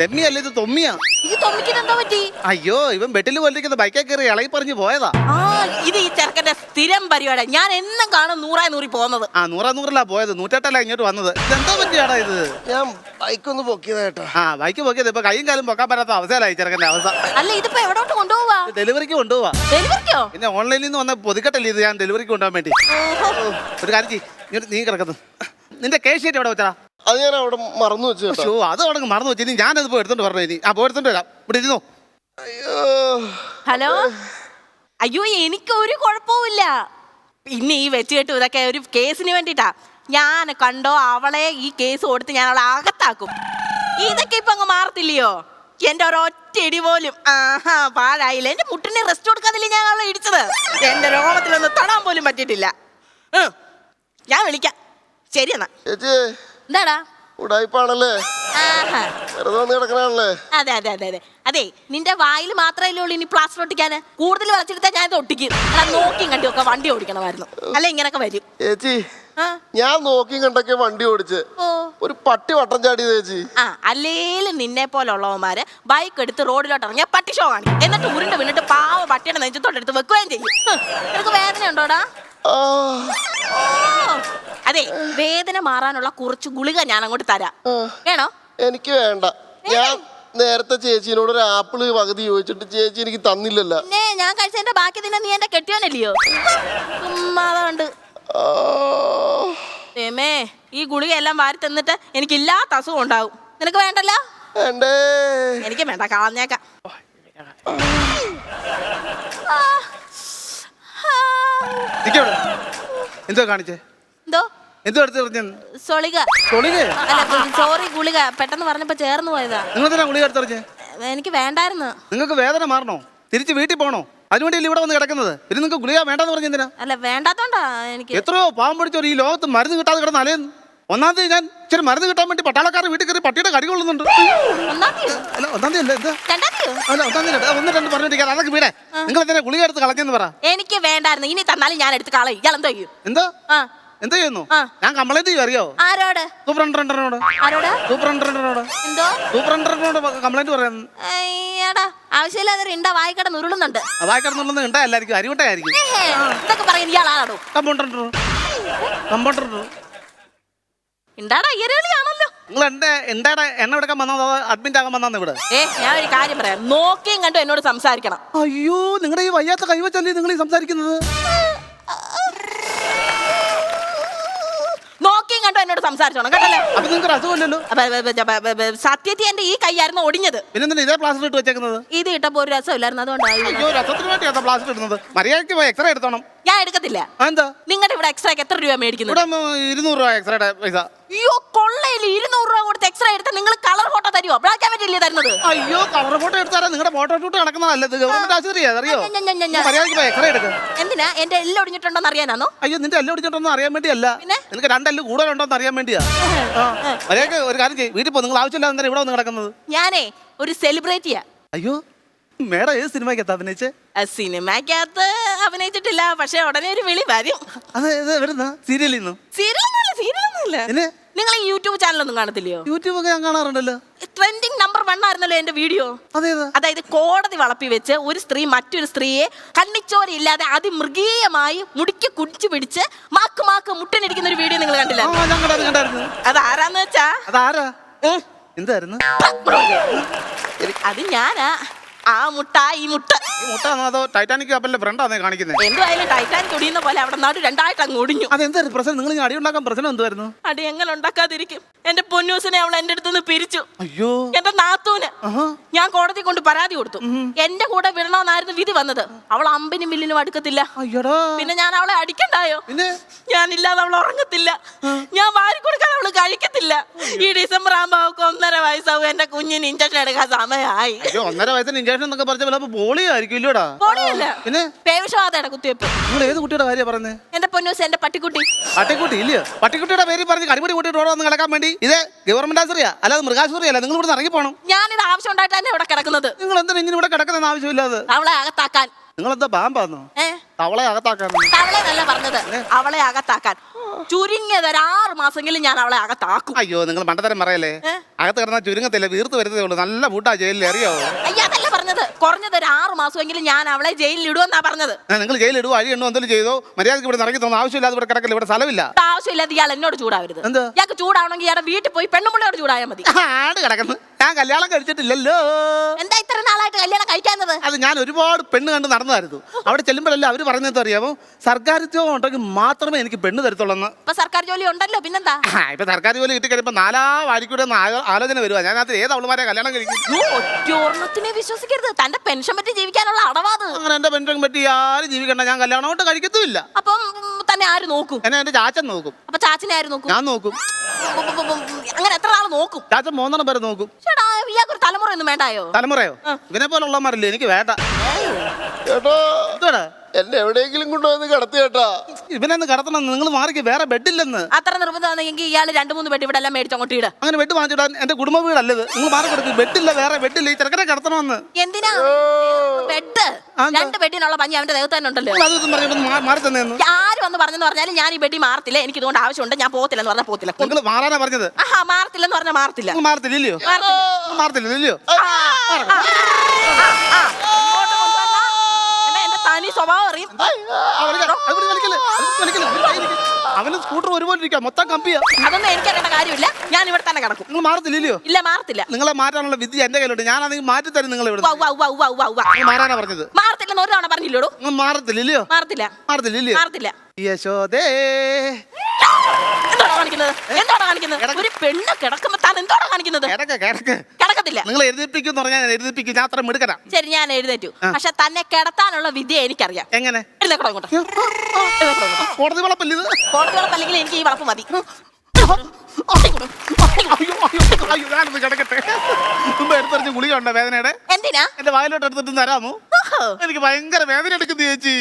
ഡെമ്മിയല്ല ഇത് തൊമ്മിയാ. ഇത് തൊമ്മിക്കിന് എന്താ പറ്റി? അയ്യോ ഇവൻ ബെട്ടിൽ പോലിരിക്കുന്ന ബൈക്കേ കയറി ഇളകി പറഞ്ഞു പോയതാ. ആ ഇത് ഈ ചെറുക്കന്റെ സ്ഥിരം പരിപാടി ഞാൻ എന്നും കാണും നൂറായി നൂറി പോകുന്നത്. ആ നൂറാ നൂറിലാ പോയത്. നൂറ്റെട്ടല്ല ഇങ്ങോട്ട് വന്നത്. ഇതെന്താ പറ്റിയാടാ ഇത്? ഞാൻ ബൈക്കൊന്ന് പൊക്കിയതാ കേട്ടോ ആ ബൈക്ക് പൊക്കിയത്. ഇപ്പൊ കൈയും കാലും പൊക്കാൻ പറ്റാത്ത അവസ്ഥയിലായി ചെറുക്കന്റെ അവസ്ഥ. അല്ല ഇതിപ്പോ എവിടോട്ട് കൊണ്ടുപോവാ? ഡെലിവറിക്ക് കൊണ്ടുപോവാ. ഡെലിവറിക്കോ പിന്നെ ഓൺലൈനിൽ നിന്ന് വന്ന പൊതുക്കട്ടല്ലേ ഇത്? ഞാൻ ഡെലിവറിക്ക് കൊണ്ടുപോകാൻ വേണ്ടി. ഒരു കാര്യം ചെയ്യ്. ഇങ്ങോട്ട് നീ കിടക്കുന്നു. നിന്റെ കേസ് ഷീറ്റ് എവിടെ വെച്ചാ അത് ഞാൻ അവിടെ മറന്നു വെച്ചു ചേട്ടാ ഷോ അത് അവിടെ മറന്നു വെച്ചു. ഇനി ഞാനത് പോയി എടുത്തോണ്ട് പറഞ്ഞു ഇനി? ആ പോയി എടുത്തോണ്ട് വരാം. ഇവിടെ ഇരുന്നോ. അയ്യോ. ഹലോ? അയ്യോ എനിക്ക് ഒരു കുഴപ്പവുമില്ല. പിന്നെ ഈ വെച്ചുകെട്ടു ഇതൊക്കെ ഒരു കേസിന് വേണ്ടിട്ടാ ഞാൻ കണ്ടോ അവളെ ഈ കേസ് കൊടുത്ത് ഞാൻ അവളെ അകത്താക്കും. ഇതൊക്കെ ഇപ്പൊ അങ്ങ് മാറത്തില്ലയോ? എന്റെ ഒരൊറ്റ ഇടി പോലും. ആഹാ പാഴായില്ല? എന്റെ മുട്ടിനെ റെസ്റ്റ് കൊടുക്കാതില്ലേ ഞാൻ അവളെ ഇടിച്ചത്? എന്റെ രോമത്തിലൊന്ന് തൊടാൻ പോലും പറ്റിയിട്ടില്ല. ഉം. ഞാൻ വിളിക്കാം. ശരി എന്നാ. ചേച്ചി. എന്താടാ ഉടായിപ്പാണല്ലേ? വെറുതെ വന്ന് കിടക്കണല്ലേ അതെ അതെ അതെ അതെ. അതെ നിന്റെ വായിൽ മാത്രമല്ലേ ഉള്ളൂ ഇനി പ്ലാസ്റ്റർ ഒട്ടിക്കാന് കൂടുതൽ വളച്ചെടുത്താൽ ഞാൻ ഇത് ഒട്ടിക്കും. അതാ നോക്കിയും കണ്ടിയൊക്കെ വണ്ടി ഓടിക്കണമായിരുന്നു. അല്ല ഇങ്ങനൊക്കെ വരും. ചേച്ചി ഞാൻ നോക്കി കണ്ടൊക്കെ വണ്ടി ഓടിച്ച് ഒരു പട്ടി വട്ടം ചാടി ചേച്ചി. ആ അല്ലേലും നിന്നെ പോലുള്ളവന്മാര് ബൈക്ക് എടുത്ത് റോഡിലോട്ട് ഇറങ്ങിയ പട്ടി ഷോ കാണിക്കും എന്നിട്ട് ഉരുണ്ട് വീണിട്ട് പാവ പട്ടിയുടെ നെഞ്ചത്തോട്ടെടുത്ത് വെക്കുകയും ചെയ്യും. നിനക്ക് വേദന ഉണ്ടോടാ അതെ വേദന മാറാനുള്ള കുറച്ച് ഗുളിക ഞാൻ അങ്ങോട്ട് തരാം വേണോ? എനിക്ക് വേണ്ട. ഞാൻ നേരത്തെ ചേച്ചിനോട് ഒരു ആപ്പിൾ പകുതി ചോദിച്ചിട്ട് ചേച്ചി എനിക്ക് തന്നില്ലല്ലോ. പിന്നെ ഞാൻ കഴിച്ചതിന്റെ ബാക്കി തന്നെ നീ എന്റെ കെട്ടിയോനല്ലയോ? ഉമ്മാതുണ്ട് ആ, ഈ ഗുളിക എല്ലാം വാരി തന്നിട്ട് എനിക്ക് ഇല്ലാത്ത അസുഖം ഉണ്ടാവും. നിനക്ക് വേണ്ടല്ലോ? വേണ്ടേ. എനിക്ക് വേണ്ട കളഞ്ഞേക്കാം. എന്തോ കാണിച്ചേ? എന്തോ? എന്തോ എടുത്ത് പറഞ്ഞു? സൊളിക. അല്ല സോറി ഗുളിക. പെട്ടെന്ന് പറഞ്ഞപ്പോ ചേർന്ന് പോയതാ. നിങ്ങൾ തന്നെ ഗുളിക എടുത്തെറിഞ്ഞേ എനിക്ക് വേണ്ടായിരുന്നു. നിങ്ങൾക്ക് വേദന മാറണോ? തിരിച്ച് വീട്ടിൽ പോകണോ അതിനുവേണ്ടി ഇവിടെ വന്ന് കിടക്കുന്നത്? പിന്നെ നിങ്ങൾക്ക് ഗുളിക വേണ്ടെന്ന് പറഞ്ഞു എന്തിനാ? അല്ല വേണ്ടാത്തോണ്ടാ എനിക്ക്. എത്രയോ പാവം പിടിച്ചോ ഈ ലോകത്ത് മരുന്ന് കിട്ടാതെ കിടന്ന് അലയുന്നു. ഒന്നാമത് ഞാൻ ഇച്ചിരി മരുന്ന് കിട്ടാൻ വേണ്ടി പട്ടാളക്കാർ വീട്ടിൽ കയറി പട്ടിയുടെ കടി കൊള്ളുന്നുണ്ട്. അല്ല ഒന്നാം തീയതി അല്ല എന്താ? അല്ല ഒന്നാം തീയതി ഒന്ന് രണ്ട് പറഞ്ഞിരിക്കാൻ അതൊക്കെ വീടേ നിങ്ങൾ എന്തിനാ ഗുളിക എടുത്ത് കളഞ്ഞെന്ന് പറ? എനിക്ക് വേണ്ടായിരുന്നു. ഇനി തന്നാലും ഞാൻ എടുത്ത് കളയും. ഇയാൾ എന്തോ എന്തോ? എന്താ ചെയ്യുന്നു? ഞാൻ കംപ്ലൈന്റ് ചെയ്യും അറിയോ? ആരോട്? എന്തോ? സൂപ്രണ്ടറിനോട് കംപ്ലൈന്റ് ആവശ്യമില്ലാതെ ഇണ്ട വായിക്കട അരിവട്ടായിരിക്കും ഇതൊക്കെ പറയുന്ന ഇയാളാണോ കമ്പൗണ്ടർ കമ്പൗണ്ടർ ഉണ്ടാടാ ഇരളിയാണല്ലോ നിങ്ങൾ എന്റെ എന്താടെ എന്നെ എടുക്കാൻ വന്നോ അഡ്മിറ്റ് ആകാൻ വന്നാന്ന് ഇവിടെ? ഏ ഞാൻ ഒരു കാര്യം പറയാം. നോക്കിയും കണ്ടു എന്നോട് സംസാരിക്കണം. അയ്യോ നിങ്ങളുടെ ഈ വയ്യാത്ത കൈവച്ചല്ലേ നിങ്ങൾ ഈ സംസാരിക്കുന്നത്? നോക്കിയും എന്നോട് സംസാരിച്ചോണം കേട്ടല്ലോ? അപ്പൊ നിങ്ങൾക്ക് സത്യത്തിൽ എന്റെ ഈ കൈയായിരുന്നു ഒടിഞ്ഞത്. പിന്നെന്താ ഇതേ പ്ലാസ്റ്റർ ഇട്ട് വെച്ചേക്കുന്നത്? ഇത് ഇട്ടപ്പോ ഒരു രസമില്ലായിരുന്നു അതുകൊണ്ടായി അയ്യോ രസത്തിന് വേണ്ടിയാ പ്ലാസ്റ്റർ ഇടുന്നത്. മര്യാദയ്ക്ക് പോയി എക്സ്റേ എടുത്തോണം. ഞാൻ എടുക്കത്തില്ല. എന്താ നിങ്ങളുടെ ഇവിടെ എക്സ്റേ എത്ര രൂപ മേടിക്കുന്നത്? ഇവിടെ ഇരുന്നൂറ് രൂപ എക്സ്ട്രാ പൈസ. അയ്യോ കൊള്ളയില്ല. ഇരുന്നൂറ് രൂപ കൊടുത്ത് എക്സ്റേ എടുത്ത് നിങ്ങൾ കളർ ഫോട്ടോ തരുമോ ബ്ലാക്ക് ആൻഡ് വൈറ്റ് തരുന്നത്? അയ്യോ കളർ ഫോട്ടോ എടുത്താലേ നിങ്ങളുടെ ഫോട്ടോ ഷൂട്ട് നടക്കുന്നതല്ല ഇത് ഗവൺമെന്റ് ആശുപത്രിയാ അറിയോ? ഞാൻ, ഞാൻ, ഞാൻ, ഞാൻ. മര്യാദയ്ക്ക് പോയി എക്സ്റേ എടുക്കുക എന്തിനാ? എന്റെ എല്ലാം ഒടിഞ്ഞിട്ടുണ്ടോന്ന് അറിയാനാണോ അയ്യോ നിന്റെ എല്ലാം ഒടിച്ചിട്ടൊന്നും അറിയാൻ വേണ്ടിയല്ല. പിന്നെ? നിനക്ക് രണ്ടെല്ലാം കൂടുതലുണ്ടോന്ന് അറിയാൻ വേണ്ടിയാ. ആ മര്യാദയ്ക്ക് ഒരു കാര്യം ചെയ്യും. വീട്ടിൽ പോ. നിങ്ങൾ ആവശ്യമില്ലാതെ എന്തിനാ ഇവിടെ വന്ന് കിടക്കുന്നത്? ഞാനേ ഒരു സെലിബ്രിറ്റിയാ അയ്യോ. മേഡം ഏത് സിനിമയ്ക്കകത്ത് അഭിനയിച്ചേ? സിനിമക്കകത്ത് അഭിനയിച്ചിട്ടില്ല പക്ഷെ ഉടനെ ഒരു വിളി വരും. അതെ വരുന്ന. സീരിയലിൽ നിന്നും സീരിയലൊന്നുമില്ല സീരിയലൊന്നുമില്ല. പിന്നെ? നിങ്ങൾ ഈ യൂട്യൂബ് ചാനലൊന്നും കാണത്തില്ലയോ? യൂട്യൂബ് ഒക്കെ ഞാൻ കാണാറുണ്ടല്ലോ. ട്രെൻഡിങ് നമ്പർ വൺ ആയിരുന്നല്ലോ എന്റെ വീഡിയോ. അതായത് കോടതി വളപ്പി വെച്ച് ഒരു സ്ത്രീ മറ്റൊരു സ്ത്രീയെ കണ്ണിച്ചോരയില്ലാതെ അതിമൃഗീയമായി മുടിക്ക് കുടിച്ചു പിടിച്ച് മാക്ക് മാക്ക് മുട്ടനിരിക്കുന്ന ഒരു വീഡിയോ നിങ്ങൾ കണ്ടില്ല? അതാരാന്ന് അത് ആരാന്ന് വെച്ചാ? അതാരാ? എന്തായിരുന്നു? അത് ഞാനാ. ആ മുട്ട ഈ മുട്ട. ഈ മുട്ട അതോ ടൈറ്റാനിക് കപ്പലിന്റെ ഫ്രണ്ടാന്നേ കാണിക്കുന്നത് എന്തുവായാലും ടൈറ്റാനിക് ഒടിയുന്ന പോലെ അവിടെ നാട് രണ്ടായിട്ട് അങ്ങ് ഒടിഞ്ഞു. അതെന്തായിരുന്നു പ്രശ്നം? നിങ്ങൾ അടി ഉണ്ടാക്കാൻ പ്രശ്നം എന്തുവായിരുന്നു? അടി എങ്ങനെ ഉണ്ടാക്കാതിരിക്കും? എന്റെ പൊന്നൂസിനെ അവൾ എന്റെ അടുത്തുനിന്ന് പിരിച്ചു. അയ്യോ. എന്റെ നാത്തൂന്. ഞാൻ കോടതി കൊണ്ട് പരാതി കൊടുത്തു. എന്റെ കൂടെ വിടണമെന്നായിരുന്നു വിധി വന്നത്. അവൾ അമ്പിനും മില്ലിനും അടുക്കത്തില്ല. അയ്യടാ. പിന്നെ ഞാൻ അവളെ അടിക്കണ്ടായോ? പിന്നെ? ഞാനില്ലാതെ അവൾ ഉറങ്ങത്തില്ല. ഞാൻ വാരി കൊടുക്കാൻ അവൾ കഴിക്കത്തില്ല. ഈ ഡിസംബർ ആകുമ്പോ അവൾക്ക് ഒന്നര വയസ്സാവും എന്റെ കുഞ്ഞിന് ഇഞ്ചക്ഷൻ എടുക്കാൻ സമയമായി. അയ്യോ ഒന്നര വയസ്സിന് ഇഞ്ചക്ഷൻ എന്നൊക്കെ പറഞ്ഞ പോലെ പോളി ആയിരിക്കും ഇല്ലടാ? പൊടിയല്ല പിന്നെ? പേവിഷവാദയുടെ കുത്തിവെപ്പ്. നിങ്ങൾ ഏത് കുട്ടിയുടെ കാര്യം പറഞ്ഞേ എന്റെ പൊന്നൂസ് എന്റെ പട്ടിക്കുട്ടി. പട്ടിക്കുട്ടി ഇല്ലയോ? പട്ടിക്കുട്ടിയുടെ പേര് പറഞ്ഞ് കടിപിടി കൂട്ടിയിട്ട് ഇവിടെ വന്ന് കിടക്കാൻ വേണ്ടി ഇത് ഗവൺമെന്റ് ആശുപത്രിയാ? അല്ലാതെ മൃഗാശുപത്രി അല്ല നിങ്ങൾ ഇവിടെ ഇറങ്ങി പോകണം ഞാനിത് ആവശ്യം ഇവിടെ കിടക്കുന്നത്. നിങ്ങൾ എന്തിനാ ഇങ്ങനെ ഇവിടെ കിടക്കുന്ന ആവശ്യമില്ലാതെ? അവളെ അകത്താക്കാൻ. നിങ്ങൾ എന്താ പാമ്പാന്നോ അവളെ അകത്താക്കാൻ. അവളെ നല്ല പറഞ്ഞത് അവളെ അകത്താക്കാൻ. ചുരുങ്ങിയത് ഒരു ആറ് മാസമെങ്കിലും ഞാൻ അവളെ അകത്താക്കും. അയ്യോ നിങ്ങൾ മണ്ടത്തരം പറയല്ലേ? അകത്ത് കിടന്ന ചുരുങ്ങത്തില്ല? വീർത്ത് വരുന്നതേ ഉള്ളൂ. നല്ല ഫുഡാ ജയിലിൽ അറിയോ? അയ്യ അതല്ല പറഞ്ഞത്. കുറഞ്ഞത് ഒരു ആറ് മാസമെങ്കിലും ഞാൻ അവളെ ജയിലിൽ ഇടുമെന്നാ പറഞ്ഞത്. നിങ്ങൾ ജയിലിൽ ഇടുവോ? അഴി എണ്ണോ എന്തെങ്കിലും ചെയ്തോ? മര്യാദയ്ക്ക് ഇവിടെ ഇറങ്ങി തോന്നുന്നു ആവശ്യമില്ലാതെ ഇവിടെ കിടക്കില്ല? ഇവിടെ സ്ഥലമില്ല. ആവശ്യമില്ലാതെ ഇയാൾ എന്നോട് ചൂടാവരുത്? ഇയാൾക്ക് ചൂടാവണമെങ്കിൽ ഇയാളുടെ വീട്ടിൽ പോയി പെണ്ണുമ്പിള്ളയോട് ചൂടായാൽ മതി. ആട് കിടക്കുന്നു. ഞാൻ കല്യാണം കഴിച്ചിട്ടില്ലല്ലോ. എന്താ ഇത്ര നാളായിട്ട് കല്യാണം കഴിക്കാത്തത് അത് ഞാൻ ഒരുപാട് പെണ്ണ് കണ്ട് നടന്നതായിരുന്നു. അവിടെ ചെല്ലുമ്പോഴല്ലേ അവർ പറഞ്ഞത് അറിയാമോ സർക്കാർ ഉദ്യോഗം ഉണ്ടെങ്കിൽ മാത്രമേ എനിക്ക് പെണ്ണ് തരത്തുള്ളൂ ഇപ്പൊ സർക്കാർ ജോലി ഉണ്ടല്ലോ പിന്നെന്താ? ഇപ്പൊ സർക്കാർ ജോലി കിട്ടി കഴിയുമ്പോ നാലാ വാരിക്കൂടെ ഒന്ന് ആലോ- ആലോചന വരുവാ. ഞാനത് ഏത് അവളുമാരെ കല്യാണം കഴിക്കും? ഒറ്റോർണത്തിനെ വിശ്വസിക്കരുത്. തന്റെ പെൻഷൻ പറ്റി ജീവിക്കാനുള്ള അടവാത് അങ്ങനെ എന്റെ പെൻഷൻ പറ്റി ആരും ജീവിക്കണ്ട. ഞാൻ കല്യാണം കൊണ്ട് കഴിക്കത്തുമില്ല. അപ്പം ഉം, തന്നെ ആര് നോക്കും? എന്നെ എന്റെ ചാച്ചൻ നോക്കും. അപ്പൊ ചാച്ചനെ ആര് നോക്കും? ഞാൻ നോക്കും. ഉം, ഉം, ഉം, ഉം, അങ്ങനെ എത്ര നാൾ നോക്കും. ചാച്ചൻ മൂന്നെണ്ണം പേരെ നോക്കും. ചേട്ടാ ഇയാൾക്കൊരു തലമുറ ഒന്നും വേണ്ടായോ? തലമുറയോ? ഇവനെ പോലെ ഉള്ളമാരില്ലേ എനിക്ക് വേണ്ട. ചേട്ടാ എന്തുവാടാ? എന്നെ എവിടെയെങ്കിലും കൊണ്ടുവന്ന് കിടത്തി ചേട്ടാ. ഇവനെന്ന് കടത്തണം നിങ്ങൾ മാറിക്ക് വേറെ ബെഡില്ലെന്ന്. അത്ര നിർബന്ധമാണെങ്കിൽ ഇയാൾ രണ്ട് മൂന്ന് ബെഡ് ഇവിടെ എല്ലാം മേടിച്ച് അങ്ങോട്ട് ഇട. അങ്ങനെ ബെഡ് വാങ്ങിച്ചിടാൻ എന്റെ കുടുംബ വീടല്ലത്. നിങ്ങൾ മാറി കൊടുക്കും ബെഡില്ല വേറെ ബെഡില്ല ഈ ചെറുക്കനെ കടത്തണമെന്ന്. എന്തിനാ? ബെഡ്? രണ്ട് ബെഡിനുള്ള പഞ്ഞി അവന്റെ ദേഹത്ത് തന്നെ ഉണ്ടല്ലോ. അത് അതൊന്നും പറഞ്ഞു മാറി തന്നെയെന്ന് ആര് വന്ന് പറഞ്ഞെന്ന് പറഞ്ഞാലും ഞാൻ ഈ ബെഡി മാറത്തില്ല എനിക്ക് ഇതുകൊണ്ട് ആവശ്യമുണ്ട് ഞാൻ പോകത്തില്ലെന്ന് പറഞ്ഞാൽ പോകത്തില്ല നിങ്ങൾ മാറാനാ പറഞ്ഞത് ആഹാ പറഞ്ഞാൽ മാറത്തില്ല നിങ്ങൾ മാറത്തില്ലയോ മാറത്തില്ല. മാറത്തില്ല ഇല്ലയോ ആ, ആ, ആ, ആ. ഇങ്ങോട്ട് കൊണ്ടുവന്നാ എന്നെ എന്റെ തനി സ്വഭാവം അറിയും അവന് സ്കൂട്ടർ ഒരുപോലെ ഇരിക്കാം മൊത്തം കമ്പിയാ അതൊന്നും എനിക്കറിയേണ്ട കാര്യമില്ല ഞാൻ ഇവിടെ തന്നെ കിടക്കും നിങ്ങൾ ഇല്ല മാറത്തില്ല നിങ്ങളെ മാറ്റാനുള്ള വിദ്യ എന്റെ കയ്യിലുണ്ട് ഞാനാണെങ്കിൽ മാറ്റി തരും നിങ്ങൾ ഇവിടെ ഉവ്വ, ഉവ്വ, ഉവ്വ, ഉവ്വ, ഉവ്വ, ഉവ്വ. നിങ്ങൾ മാറാനാ പറഞ്ഞത് മാറത്തില്ലെന്ന് ഒരു തവണ പറഞ്ഞില്ലോടൂ നിങ്ങൾ മാറത്തില്ല മാറത്തില്ല യശോദേ. കാണിക്കുന്നത്? കാണിക്കുന്നത്. ഒരു പെണ്ണ് കിടക്കുമ്പോ താൻ എന്തോടാ കാണിക്കുന്നത്? കിടക്ക് കിടക്ക്. കിടക്കത്തില്ല. നിങ്ങൾ എഴുതിപ്പിക്കും എന്ന് പറഞ്ഞാൽ ഞാൻ എഴുതിപ്പിക്കും. ഞാൻ അത്ര മിടുക്കനാ. ശരി ഞാൻ എഴുന്നേറ്റു. പക്ഷെ തന്നെ കിടത്താനുള്ള വിദ്യ എനിക്കറിയാം. എങ്ങനെ? കോടതി വളപ്പല്ല ഇത്? കോടതി വളപ്പല്ലെങ്കിൽ എനിക്ക് ഈ വളപ്പ് മതി. കിടക്കട്ടെ. മുമ്പ് എടുത്തെറിഞ്ഞ് ഗുളിക ഉണ്ടോ വേദനയുടെ? എന്തിനാ? എന്റെ വായിലോട്ട് എടുത്തിട്ട് തരാമോ. എനിക്ക് ഭയങ്കര വേദന എടുക്കുന്നു ചേച്ചി.